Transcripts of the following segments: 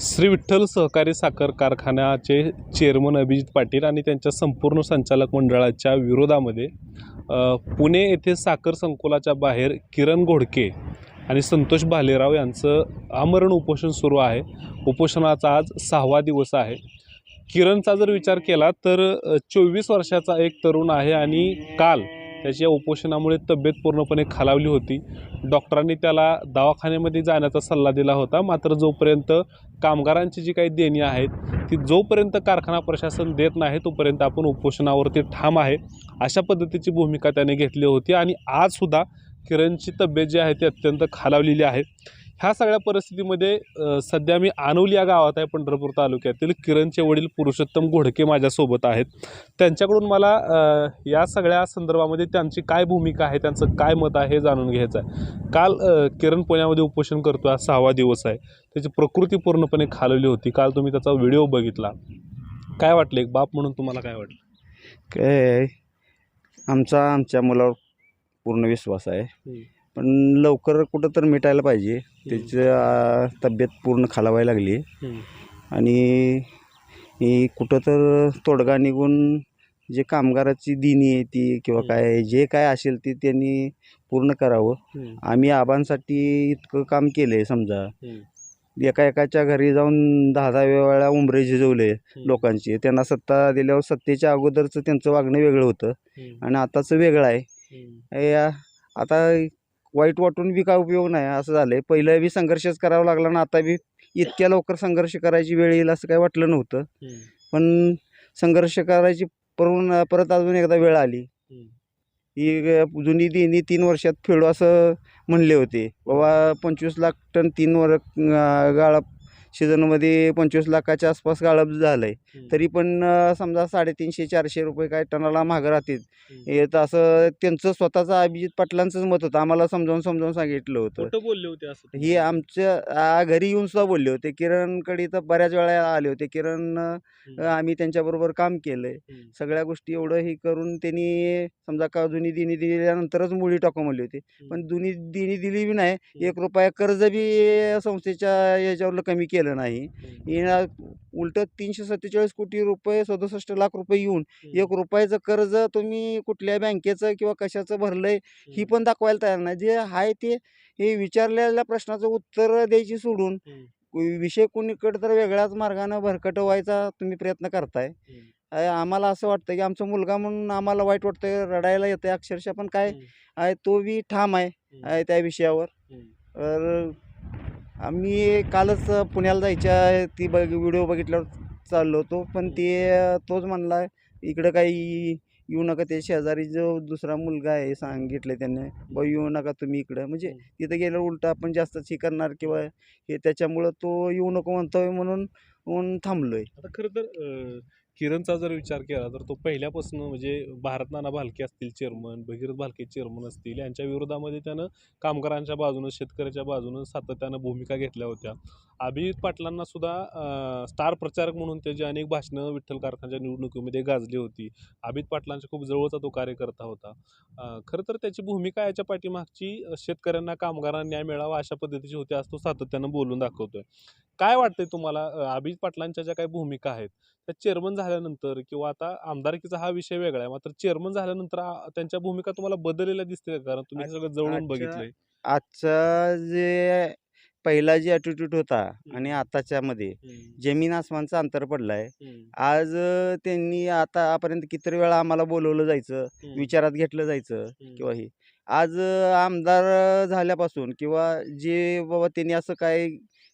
श्री विठ्ठल सहकारी साखर कारखान्याचे चेअरमन अभिजित पाटील आणि त्यांच्या संपूर्ण संचालक मंडळाच्या विरोधामध्ये पुणे येथे साखर संकुलाच्या बाहेर किरण घोडके आणि संतोष भालेराव यांचं आमरण उपोषण सुरू आहे. उपोषणाचा आज सहावा दिवस आहे. किरणचा जर विचार केला तर चोवीस वर्षाचा एक तरुण आहे आणि काल त्याची या उपोषणामुळे तब्येत पूर्णपणे खालावली होती. डॉक्टरांनी त्याला दवाखान्यामध्ये जाण्याचा सल्ला दिला होता. मात्र जोपर्यंत कामगारांची जी काही देणी आहेत ती जोपर्यंत कारखाना प्रशासन देत नाही तोपर्यंत आपण उपोषणावरती ठाम आहे अशा पद्धतीची भूमिका त्याने घेतली होती. आणि आजसुद्धा किरणची तब्येत जी आहे ती अत्यंत खालावलेली आहे. ह्या सगळ्या परिस्थितीमध्ये सध्या मी आनवली या गावात आहे पंढरपूर तालुक्यातील. किरणचे वडील पुरुषोत्तम घोडके माझ्यासोबत आहेत. त्यांच्याकडून मला या सगळ्या संदर्भामध्ये त्यांची काय भूमिका आहे त्यांचं काय मत आहे हे जाणून घ्यायचं आहे. काल किरण पुण्यामध्ये उपोषण करतो आज सहावा दिवस आहे. त्याची प्रकृती पूर्णपणे खालवली होती. काल तुम्ही त्याचा व्हिडिओ बघितला. काय वाटलं? एक बाप म्हणून तुम्हाला काय वाटलं? काय आमचा आमच्या मुलावर पूर्ण विश्वास आहे. पण लवकर कुठं तर मिटायला पाहिजे त्याची तब्येत पूर्ण खालावायला लागली. आणि ही कुठं तर तोडगा निघून जे कामगाराची दिनी आहे ती किंवा. काय जे काय असेल ते त्यांनी पूर्ण करावं. आम्ही आबांसाठी इतकं काम केलं आहे समजा. एका एकाच्या घरी जाऊन दहा दहा वेळा उंबरे झिजवले लोकांची त्यांना सत्ता दिल्यावर सत्तेच्या अगोदरचं त्यांचं वागणं वेगळं होतं. आणि आताचं वेगळं आहे या- आता वाईट वाटून बी काय उपयोग नाही असं झालं आहे पहिलं बी संघर्षच करावा लागला ना आता बी इतक्या लवकर संघर्ष करायची वेळ येईल असं काही वाटलं नव्हतं. पण संघर्ष करायची परून परत अजून एकदा वेळ आली. ही जुनी देणी तीन वर्षात फेडू असं म्हणले होते बाबा पंचवीस लाख टन तीन वर अं, गाळप सीझनमध्ये पंचवीस लाखाच्या आसपास गाळप झालं आहे. तरी पण समजा साडेतीनशे चारशे रुपये काय टनाला मागं राहतील. तर असं त्यांचं स्वतःचं अभिजित पाटलांचंच मत होतं. आम्हाला समजावून समजावून सांगितलं होतं. बोलले होते असं ही आमच्या आ, घरी येऊन सुद्धा बोलले होते. किरणकडे तर बऱ्याच वेळा आले होते. किरण आम्ही त्यांच्याबरोबर काम केलं हम्म. सगळ्या गोष्टी एवढं हे करून त्यांनी समजा का जुनी दिनी दिल्यानंतरच मुली टाकू म्हणली होती पण जुनी दिनी दिली बी नाही. एक रुपया कर्ज बी संस्थेच्या याच्यावर कमी केलं. नाही हम्म. हिनं उलट तीनशे सत्तेचाळीस कोटी रुपये सदुसष्ट लाख रुपये येऊन. एक रुपयाचं कर्ज तुम्ही कुठल्या बँकेचं किंवा कशाचं भरलंय ही पण दाखवायला तयार नाही जे आहे ते हे विचारलेल्या प्रश्नाचं उत्तर द्यायची सोडून विषय कोणीकडे तर वेगळ्याच मार्गानं भरकटवायचा तुम्ही प्रयत्न करताय. आहे, आम्हाला असं वाटतं की आमचा मुलगा म्हणून आम्हाला वाईट वाटतंय रडायला येतं अक्षरशः पण काय. आहे तो बी ठाम आहे. आहे त्या विषयावर आम्ही कालच पुण्याला जायच्या ती बघ व्हिडिओ बघितल्यावर चाललो होतो. पण ते तोच म्हणला इकडं काही येऊ नका ते शेजारी जो दुसरा मुलगा आहे सांगितलं त्याने. बा येऊ नका तुम्ही इकडं. म्हणजे. तिथं गेल्यावर उलटं आपण जास्तच हे करणार किंवा हे त्याच्यामुळं तो येऊ नको म्हणतोय म्हणून म्हणून थांबलोय. आता खरं तर किरणचा जर विचार केला तर तो पहिल्यापासून म्हणजे भारत नाना भालके असतील चेअरमन भगीरथ भालके चेअरमन असतील यांच्या विरोधामध्ये त्यानं कामगारांच्या बाजूनं शेतकऱ्याच्या बाजूनं सातत्यानं भूमिका घेतल्या होत्या. अभिजित पाटलांना सुद्धा स्टार प्रचारक म्हणून त्याची अनेक भाषणं विठ्ठल कारखानच्या निवडणुकीमध्ये गाजली होती. अभिजित पाटलांच्या खूप जवळचा तो कार्यकर्ता होता. खरं तर त्याची भूमिका याच्या पाठीमागची शेतकऱ्यांना कामगारांना न्याय मिळावा अशा पद्धतीची होती आज तो सातत्यानं बोलून दाखवतोय. काय वाटतंय तुम्हाला? अ, अभिजित पाटलांच्या ज्या काही भूमिका आहेत त्या चेअरमन झाल्यानंतर किंवा आता आमदारकीचा हा विषय वेगळा आहे मात्र चेअरमन झाल्यानंतर आ- त्यांच्या भूमिका तुम्हाला बदललेल्या दिसते? कारण तुम्ही हे सगळं जवळून आजच्या- बघितलंय. आजचा जे पहिला जे ॲटिट्यूड होता आणि हम्म. आताच्यामध्ये हम्म, जमीन आसमानचा अंतर पडला आहे हम्म, आज अ, त्यांनी आतापर्यंत किती वेळा आम्हाला बोलवलं जायचं विचारात घेतलं जायचं किंवा हे. आज अ, आमदार झाल्यापासून किंवा जे बाबा त्यांनी असं काय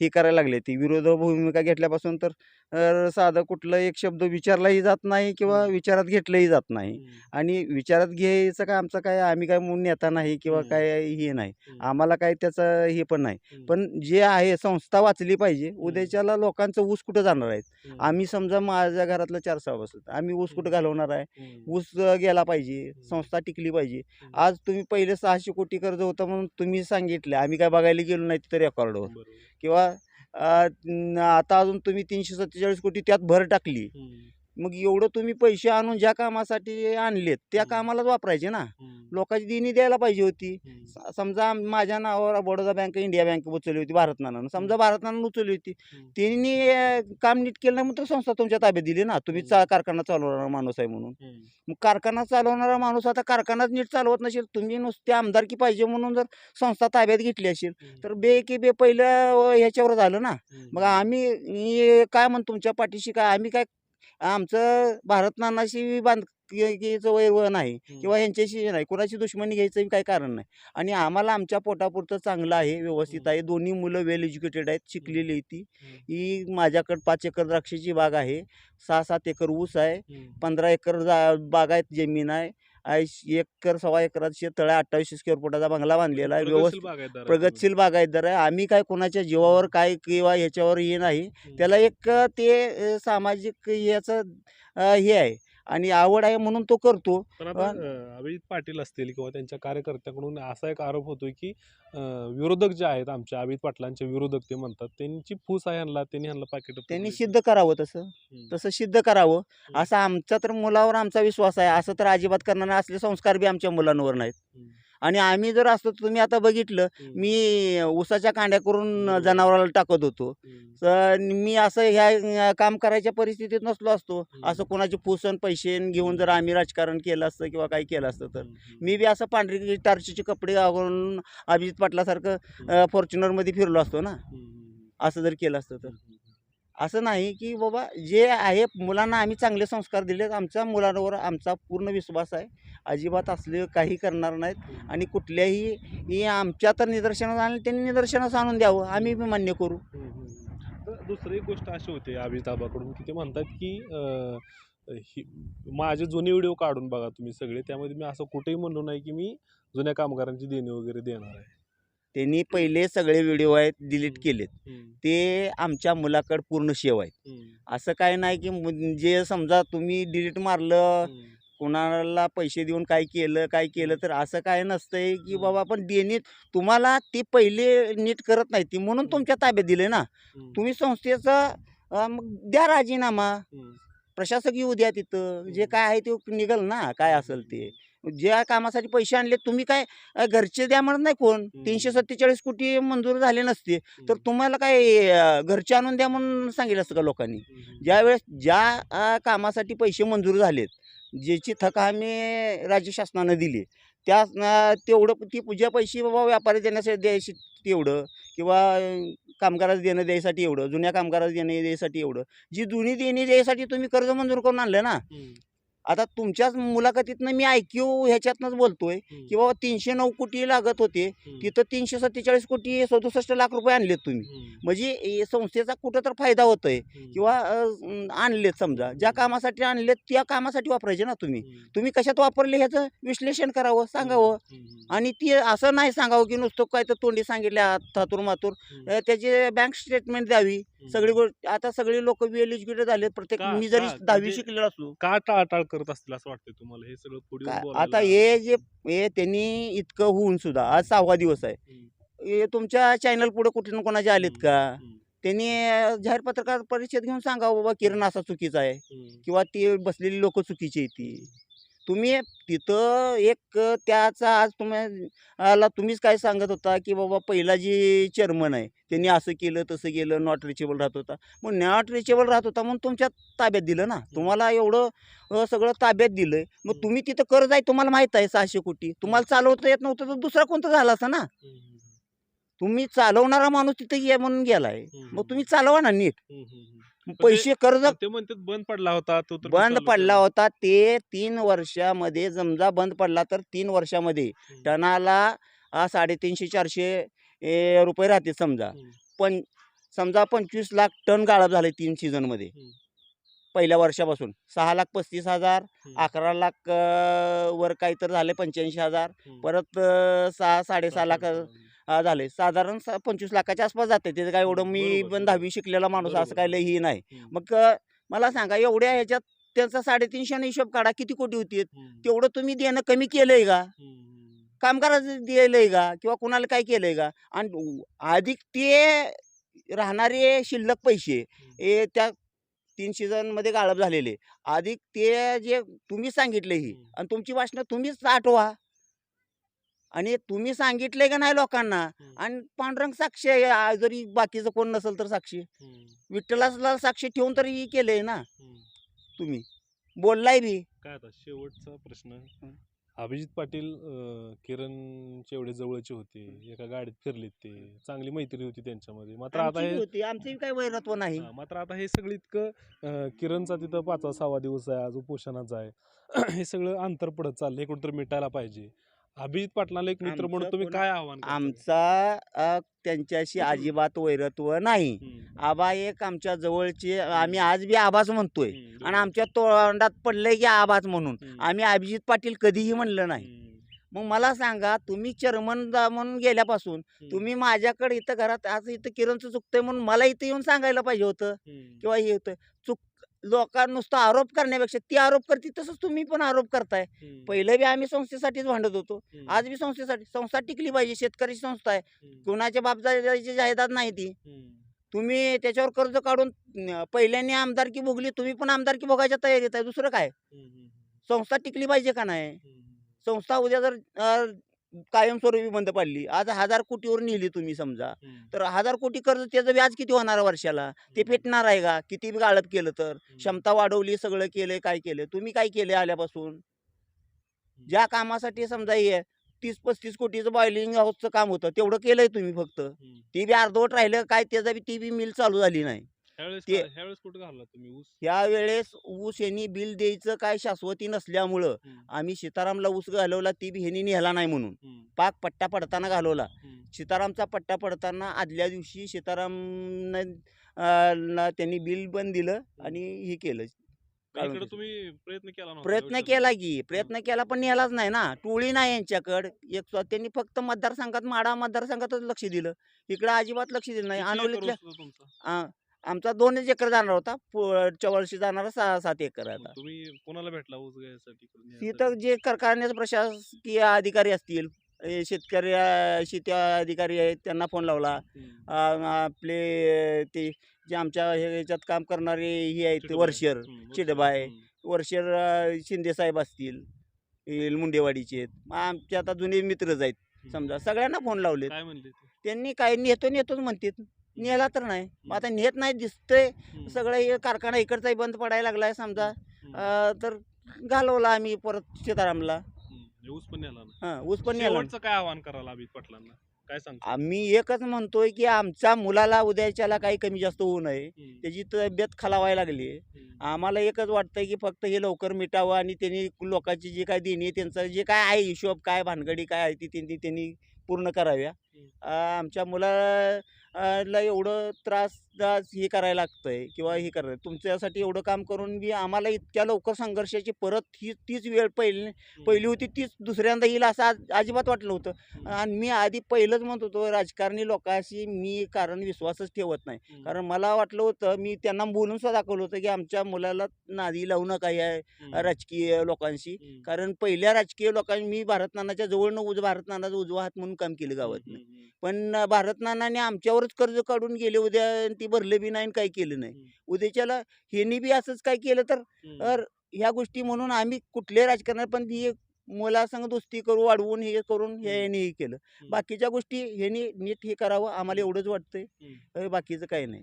हे करायला लागले. ती विरोध भूमिका घेतल्यापासून तर साधं कुठलं एक शब्द विचारलाही जात नाही किंवा. विचारात घेतलंही जात नाही. आणि विचारात घ्यायचं काय आमचं काय आम्ही काय म्हणून नेता नाही किंवा. काय हे नाही. आम्हाला काय त्याचं हे पण नाही. पण जे आहे संस्था वाचली पाहिजे उद्याच्याला लोकांचं ऊस कुठं जाणार आहेत आम्ही समजा माझ्या घरातलं चार सहा बसत आम्ही ऊस कुठं. घालवणार आहे? ऊस गेला पाहिजे संस्था टिकली पाहिजे. आज तुम्ही पहिले सहाशे कोटी कर्ज होतं म्हणून तुम्ही सांगितलं आम्ही काय बघायला गेलो नाही तिथं रेकॉर्ड होत बरोबर. किंवा आता अजून तुम्ही तीनशे सत्तेचाळीस कोटी त्यात भर टाकली. मग एवढं तुम्ही पैसे आणून ज्या कामासाठी आणलेत त्या. कामालाच वापरायचे ना. लोकांची देणी द्यायला पाहिजे होती. समजा माझ्या नावावर बडोदा बँक इंडिया बँक उचलली होती भारतनानं. समजा भारतनानं उचलली होती. त्यांनी काम नीट केलं नाही तर संस्था तुमच्या ताब्यात दिली ना. तुम्ही चा कारखाना चालवणारा माणूस आहे म्हणून. मग कारखाना चालवणारा माणूस आता कारखानाच नीट चालवत नसेल तुम्ही नुसते आमदारकी पाहिजे म्हणून जर संस्था ताब्यात घेतली असेल. तर बे की बे पहिलं ह्याच्यावर झालं ना. मग आम्ही काय म्हणतो तुमच्या पाठीशी काय आम्ही काय आमचं भारतनानाशी बांध वय व नाही. किंवा यांच्याशी नाही कोणाची दुश्मनी घ्यायचं काही कारण नाही आणि आम्हाला आमच्या पोटापुरतं चांगलं आहे व्यवस्थित. आहे दोन्ही मुलं वेल एज्युकेटेड आहेत शिकलेली आहे ती. ही माझ्याकडं पाच एकर द्राक्षाची बाग आहे सहा सात एकर ऊस आहे. पंधरा एकर जा बागायत जमीन आहे ऐंश- एकर सव्वा एकरात शेततळ आहे अठ्ठावीस स्क्वेअर फुटाचा बंगला बांधलेला आहे. व्यवस्थित आहे प्रगतशील बागायतदार आहे आम्ही काय कोणाच्या जीवावर काय किंवा ह्याच्यावर हे नाही. त्याला एक ते सामाजिक याचं हे आहे. आणि आवड आहे म्हणून तो करतो. पण आता पण- अं, अभिजित पाटील असतील किंवा त्यांच्या कार्यकर्त्याकडून असा एक आरोप होतोय की अं, विरोधक जे आहेत आमच्या अभिजित पाटलांचे विरोधक ते म्हणतात त्यांची फूस आहे ह्यांना त्यांनी ह्यांना पाकिट त्यांनी सिद्ध करावं तसं. तसं सिद्ध करावं. असा आमचा तर मुलावर आमचा विश्वास आहे. असं तर अजिबात करणार नाही. असले संस्कार बी आमच्या मुलांवर नाहीत. आणि आम्ही जर असतो तुम्ही आता बघितलं मी उसाच्या कांड्या करून. जनावराला टाकत होतो. तर मी असं ह्या काम करायच्या परिस्थितीत नसलो असतो. असं कोणाचे पुसन पैसे घेऊन जर आम्ही राजकारण केलं असतं किंवा काही केलं असतं तर. मी बी असं पांढरी टार्चीचे कपडे घालून अभिजित पाटलासारखं फॉर्च्युनरमध्ये फिरलो असतो ना. असं जर केलं असतं तर. असं नाही की बाबा जे आहे मुलांना आम्ही चांगले संस्कार दिलेत आमच्या मुलांवर आमचा पूर्ण विश्वास आहे. अजिबात असले काही करणार नाहीत आणि कुठल्याही हे आमच्या तर निदर्शनास आणलं त्यांनी निदर्शनास आणून द्यावं आम्ही मान्य करू. तर दुसरी गोष्ट अशी होते अभिताबाकडून की ते म्हणतात की ही माझे जुने व्हिडिओ काढून बघा तुम्ही सगळे त्यामध्ये मी असं कुठेही म्हणलो नाही की मी जुन्या कामगारांची देणी वगैरे देणार आहे. त्यांनी पहिले सगळे व्हिडिओ आहेत डिलीट केलेत. ते आमच्या मुलाकडे पूर्ण शेव आहेत. असं काय नाही की जे समजा तुम्ही डिलीट मारलं कुणाला पैसे देऊन काय केलं काय केलं तर असं काय नसतंय की. बाबा आपण देणीत तुम्हाला ते पहिले नीट करत नाही ती म्हणून तुमच्या ताब्यात दिले ना. तुम्ही संस्थेचा मग द्या राजीनामा. प्रशासक येऊ द्या तिथं. जे. काय आहे ते निघल ना काय असेल ते. ज्या कामासाठी पैसे आणले तुम्ही काय घरचे द्या म्हणत नाही कोण तीनशे सत्तेचाळीस कोटी मंजूर झाले नसते. तर तुम्हाला काय घरचे आणून द्या म्हणून सांगितलं असतं का लोकांनी? ज्यावेळेस ज्या कामासाठी पैसे मंजूर झालेत ज्याची थक आम्ही राज्य शासनानं दिली त्या तेवढं ती ज्या पैसे बाबा व्यापारी देण्यासाठी द्यायची तेवढं किंवा अ, कामगारास देणं द्यायसाठी एवढं जुन्या कामगारास देणं द्यायसाठी एवढं. जी जुनी देणी द्यायसाठी तुम्ही कर्ज मंजूर करून आणलं ना आता तुमच्याच मुलाखतीतनं मी ऐक्यू ह्याच्यातनंच बोलतोय की बाबा तीनशे नऊ कोटी लागत होते. तिथं तीनशे सत्तेचाळीस कोटी सदुसष्ट लाख रुपये आणलेत तुम्ही. म्हणजे संस्थेचा कुठं तर फायदा होतोय किंवा आणलेत समजा. ज्या कामासाठी आणलेत त्या कामासाठी वापरायचे ना तुम्ही. तुम्ही कशात वापरले ह्याचं? विश्लेषण करावं सांगावं. आणि ती असं नाही सांगावं की नुसतं काय तर तोंडी सांगितले थातूर मातूर. त्याची बँक स्टेटमेंट द्यावी. सगळी गोष्ट आता सगळी लोक वेल एज्युकेटेड झाले प्रत्येक मी जरी? दहावी म्हणजे- शिकलेलो असलो. का टाळाटाळ करत असतील असं वाटतंय तुम्हाला हे सगळं पुढे बोलायला? आता हे जे हे त्यांनी इतकं होऊन सुद्धा आज सहावा दिवस आहे हम्म. हे तुमच्या चॅनल पुढे कुठे ना कोणाचे आलेत का हम्म. त्यांनी अ, जाहीर पत्रकार परिषद घेऊन सांगावं बाबा किरण असा चुकीचा आहे हम्म. किंवा ती बसलेली लोक चुकीची आहे ती तुम्ही तिथं एक त्याचा आज तुम्ही आला तुम्हीच काय सांगत होता की बाबा पहिला जी चेअरमन आहे त्यांनी असं केलं तसं केलं नॉट रिचेबल राहत होता. मग नॉट रिचेबल राहत होता म्हणून तुमच्या ताब्यात दिलं ना? तुम्हाला एवढं सगळं ताब्यात दिलंय. मग. तुम्ही तिथं कर्ज आहे तुम्हाला माहीत आहे सहाशे कोटी. तुम्हाला चालवता येत नव्हतं तर दुसरा कोणता झाला असता ना. तुम्ही चालवणारा माणूस तिथं ये म्हणून गेलाय. मग तुम्ही चालवा ना नीट. ते- पैसे कर्ज ते म्हणतात बंद पडला होता तो तर बंद चालू पडला. होता ते तीन वर्षामध्ये समजा बंद पडला तर तीन वर्षामध्ये हम्म. टनाला आ, साडेतीनशे चारशे ए, रुपये राहते समजा हम्म. पण समजा पंचवीस लाख टन गाळप झाले तीन सीझनमध्ये हम्म. पहिल्या वर्षापासून सहा लाख पस्तीस हजार. अकरा लाख वर काहीतरी झाले पंच्याऐंशी हजार. परत सहा साडेसहा लाख झाले साधारण स- पंचवीस लाखाच्या आसपास जाते त्याचं काय एवढं मी पण. दहावी शिकलेला माणूस असं काय लई ही नाही. मग मला सांगा एवढ्या ह्याच्यात त्यांचा साडेतीनशे हिशोब काढा किती कोटी होती. तेवढं तुम्ही देणं कमी केलंय का. कामगाराचं दिलंय का किंवा कुणाला काय केलंय का आणि अधिक ते राहणारे शिल्लक पैसे हे त्या तीन सीझनमध्ये गाळप झालेले. अधिक ते जे तुम्ही सांगितले ही. आणि तुमची भाषणं तुम्हीच आठवा. आणि तुम्ही सांगितले का नाही लोकांना. आणि पांडुरंग साक्षी आहे जरी बाकीचं कोण नसेल तर साक्षी. विठ्ठलाला साक्षी ठेवून तरी केलंय ना? हम्म. तुम्ही. बोललाय बी. काय आता शेवटचा प्रश्न. अभिजित पाटील किरणचे एवढे जवळचे होते. एका गाडीत फिरलेत ते. चांगली मैत्री होती त्यांच्यामध्ये. मात्र आता आमची हे होती. आमची काही वैरत्व नाही. हा, मात्र आता हे सगळं इतकं अं, किरणचा तिथं पाचवा सहावा दिवस आहे. आज उपोषणाचा आहे. हे सगळं अंतर पडत चाललंय. हे कुठंतरी मिटायला पाहिजे. अभिजित पाटलाला एक मित्र म्हणून आमचं तुम्ही कोणा- काय आव्हान? आमचा अ, त्यांच्याशी अजिबात वैरत्व नाही. हम्म, आबा एक आमच्या जवळचे आम्ही आज बी आबाच म्हणतोय. हम्म, आणि. आमच्या तोंडात पडलंय की आबाच म्हणून. हम्म, आम्ही अभिजित पाटील कधीही म्हणलं नाही. हम्म, मग मला सांगा तुम्ही चेअरमन म्हणून गेल्यापासून तुम्ही माझ्याकडे इथं घरात आज इथं किरणचं चुकतंय म्हणून मला इथं येऊन सांगायला पाहिजे होतं? हम्म, किंवा हे होतं? चुक लोकांना नुसतं आरोप करण्यापेक्षा ती आरोप करते तसंच तुम्ही पण आरोप करताय. पहिलं बी आम्ही संस्थेसाठीच भांडत होतो. आज बी संस्थेसाठी संस्था टिकली पाहिजे शेतकरी संस्था आहे. कुणाच्या बापजाची जाहिरात नाही ती. तुम्ही त्याच्यावर कर्ज काढून पहिल्यांनी आमदारकी भोगली तुम्ही पण आमदारकी भोगायच्या तयारीत आहे. दुसरं काय? संस्था टिकली पाहिजे का नाही? संस्था उद्या जर कायमस्वरूपी बंद पडली. आज हजार कोटीवर नेली तुम्ही समजा. तर हजार कोटी कर्ज त्याचं व्याज किती होणार वर्षाला? ते फेटणार आहे का? किती गाळप केलं तर? क्षमता वाढवली सगळं केलंय काय केलं तुम्ही काय केले आल्यापासून? ज्या कामासाठी समजा हे तीस पस्तीस कोटीचं बॉइलिंग हाऊसचं काम होतं तेवढं केलंय तुम्ही फक्त. ते बी अर्धवट राहिलं काय त्याचा बी ती बी मिल चालू झाली नाही. ते- काय- ह्यावेळेस कुठं घालला तुम्ही ऊस? यावेळेस ऊस यांनी बिल द्यायचं काय शाश्वती नसल्यामुळं हम्म, आम्ही सीतारामला ऊस घालवला ती बी ह्यांनी नेला नाही म्हणून. हम्म, पाक पट्टा पडताना घालवला. हम्म, सीतारामचा पट्टा पडताना आदल्या दिवशी सीताराम त्यांनी बिल पण दिलं आणि हे केलं. मग काढून इकडं घेतलं. तुम्ही प्रयत्न केला नव्हता प्रयत्न विठ्ठल? केला की प्रयत्न केला पण नेलाच नाही ना. टोळी नाही यांच्याकडे. एक स्व- त्यांनी फक्त मतदारसंघात माडा मतदारसंघातच लक्ष दिलं. इकडं अजिबात लक्ष दिलं नाही. किती एकर अनवलीतल्या ऊस होता तुमचा? आ, आमचा दोनच एकर जाणार होता. वर्षी जाणारा सहा सात एकर आता. तुम्ही कोणाला भेटला ऊस घ्यायसाठी तिथं? जे कारखान्याचे प्रशासकीय अधिकारी असतील शेतकरी शेती अधिकारी आहेत त्यांना फोन लावला. आपले ते जे आमच्या ह्याच्यात काम करणारे हे आहेत. वर्षर हम्म, वर्षर. शिंदे साहेब असतील मुंडेवाडीचे आहेत. मग आमचे आता जुने मित्रच आहेत. समजा. सगळ्यांना फोन लावले त्यांनी काय नेतो नेतोच म्हणतात. नेला तर नाही. मग आता नेत नाही दिसतंय. सगळं हे कारखाना इकडचाही बंद पडायला लागलाय समजा. अ, तर घालवला आम्ही परत सीतारामला. हम्म. हे ऊस पण नेला ना हा ऊस पण नेला शेवटचं काय आव्हान करायला अभित पाटलांना? काय सांगता? आम्ही एकच म्हणतोय की आमच्या मुलाला उद्याच्याला काही कमी जास्त होऊ नये. त्याची तब्येत खालावायला लागली आम्हाला एकच वाटतंय की फक्त हे लवकर मिटावं आणि त्यांनी लोकांची जी काय देणी त्यांचं जे काय आहे हिशोब काय भानगडी काय आहे ती त्यांनी त्यांनी पूर्ण कराव्या. आमच्या मुलाला एवढं त्रास त्रास हे करायला लागतंय किंवा हे करायला तुमच्यासाठी एवढं काम करून बी आम्हाला इतक्या लवकर संघर्षाची परत ही तीच वेळ पहिली पहिली होती तीच दुसऱ्यांदा येईल असं आज अजिबात वाटलं होतं आणि मी आधी पहिलंच म्हणत होतो राजकारणी लोकांशी मी कारण विश्वासच ठेवत नाही. कारण मला वाटलं होतं मी त्यांना बोलून सुद्धा दाखवलं होतं की आमच्या मुलाला नादी लावू नका या राजकीय लोकांशी. कारण पहिल्या राजकीय लोकांनी मी भारत नानाच्या जवळनं उज भारत नानाचा उजवा हात म्हणून काम केलं गावात पण भारत नानाने आमच्यावरच कर्ज काढून गेले. उद्या आणि ती भरले बी नाही आणि काही केलं नाही. उद्याच्याला ह्यांनी बी असंच काय केलं तर ह्या गोष्टी म्हणून आम्ही कुठले राजकारणात पण ही मुलासंग दोस्ती करू वाढवून हे करून हे यांनी हे केलं. बाकीच्या गोष्टी ह्यांनी नीट हे करावं आम्हाला एवढंच वाटतंय. बाकीचं काही नाही.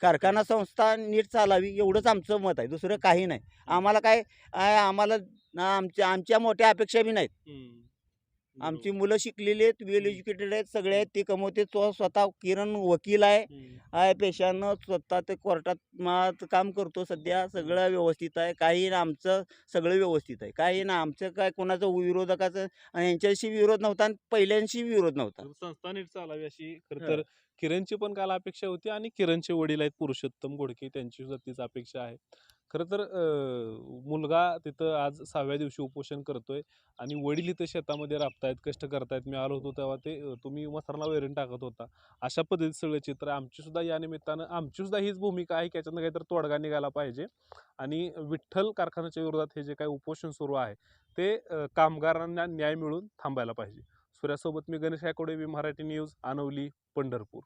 कारखाना संस्था नीट चालावी एवढंच आमचं मत आहे. दुसरं काही नाही. आम्हाला काय आम्हाला आमच्या आमच्या मोठ्या अपेक्षा बी नाहीत. आमची. मुलं शिकलेली आहेत वेल एज्युकेटेड आहेत सगळे आहेत ते कमवते. तो स्वतः किरण वकील आहे. आहे पेशानं स्वतः ते कोर्टात काम करतो सध्या. सगळं व्यवस्थित आहे. काही ना आमचं सगळं व्यवस्थित आहे. काही ना आमचं काय कोणाचं विरोधकाचं यांच्याशी विरोध नव्हता आणि पहिल्यांशी विरोध नव्हता. संस्था नीट चालावी अशी. खरं. तर किरणची पण काल अपेक्षा होती आणि किरणचे वडील आहेत पुरुषोत्तम घोडके त्यांची सुद्धा तीच अपेक्षा आहे. खरं तर मुलगा तिथं आज सहाव्या दिवशी उपोषण करतोय आणि वडील इथं शेतामध्ये राबतायत कष्ट करतायत. मी आलो होतो तेव्हा ते तुम्ही मसाला वैरण टाकत होता. अशा पद्धतीचं सगळं चित्र आमचीसुद्धा आमची सुद्धा या निमित्तानं आमची सुद्धा हीच भूमिका आहे की याच्यातनं काहीतरी तोडगा निघाला पाहिजे. आणि विठ्ठल कारखान्याच्या विरोधात हे जे काही उपोषण सुरू आहे ते कामगारांना न्याय मिळून थांबायला पाहिजे. सूर्यासोबत मी गणेश आयकोडे मराठी न्यूज आनवली पंढरपूर.